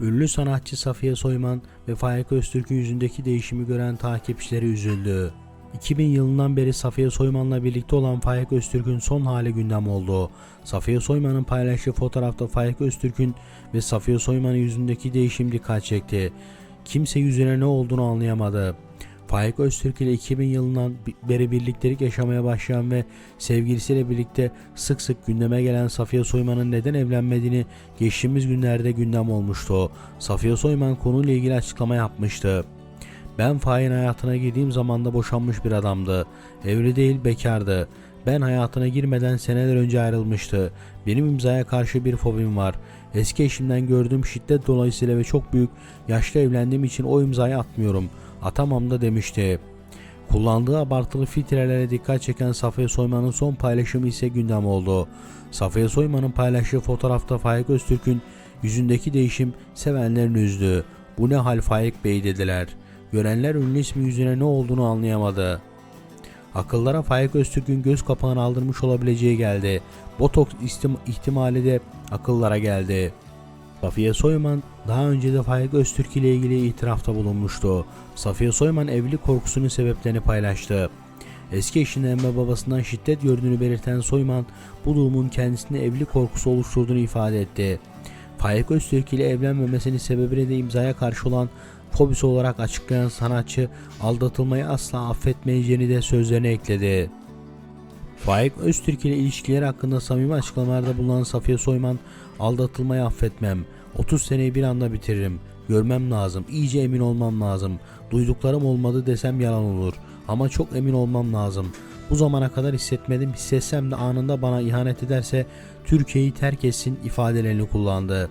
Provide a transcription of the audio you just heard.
Ünlü sanatçı Safiye Soyman ve Faik Öztürk'ün yüzündeki değişimi gören takipçileri üzüldü. 2000 yılından beri Safiye Soyman'la birlikte olan Faik Öztürk'ün son hali gündem oldu. Safiye Soyman'ın paylaştığı fotoğrafta Faik Öztürk'ün ve Safiye Soyman'ın yüzündeki değişim dikkat çekti. Kimse yüzüne ne olduğunu anlayamadı. Faik Öztürk ile 2000 yılından beri birliktelik yaşamaya başlayan ve sevgilisiyle birlikte sık sık gündeme gelen Safiye Soyman'ın neden evlenmediğini geçtiğimiz günlerde gündem olmuştu. Safiye Soyman konuyla ilgili açıklama yapmıştı. Ben Faik'in hayatına girdiğim zaman da boşanmış bir adamdı. Evli değil bekardı. Ben hayatına girmeden seneler önce ayrılmıştı. Benim imzaya karşı bir fobim var. Eski eşimden gördüğüm şiddet dolayısıyla ve çok büyük yaşta evlendiğim için o imzayı atmıyorum. Atamam da demişti. Kullandığı abartılı filtrelere dikkat çeken Safiye Soyman'ın son paylaşımı ise gündem oldu. Safiye Soyman'ın paylaştığı fotoğrafta Faik Öztürk'ün yüzündeki değişim sevenlerini üzdü. Bu ne hal Faik Bey dediler. Görenler ünlü ismi yüzüne ne olduğunu anlayamadı. Akıllara Faik Öztürk'ün göz kapağını aldırmış olabileceği geldi. Botoks ihtimali de akıllara geldi. Safiye Soyman daha önce de Faik Öztürk ile ilgili itirafta bulunmuştu. Safiye Soyman evlilik korkusunun sebeplerini paylaştı. Eski eşinden ve babasından şiddet gördüğünü belirten Soyman bu durumun kendisinde evlilik korkusu oluşturduğunu ifade etti. Faik Öztürk ile evlenmemesinin sebebini de imzaya karşı olan fobisi olarak açıklayan sanatçı aldatılmayı asla affetmeyeceğini de sözlerine ekledi. Faik Öztürk ile ilişkileri hakkında samimi açıklamalarda bulunan Safiye Soyman, aldatılmayı affetmem, 30 seneyi bir anda bitiririm, görmem lazım, iyice emin olmam lazım, duyduklarım olmadı desem yalan olur ama çok emin olmam lazım. Bu zamana kadar hissetmedim, hissetsem de anında bana ihanet ederse Türkiye'yi terk etsin ifadelerini kullandı.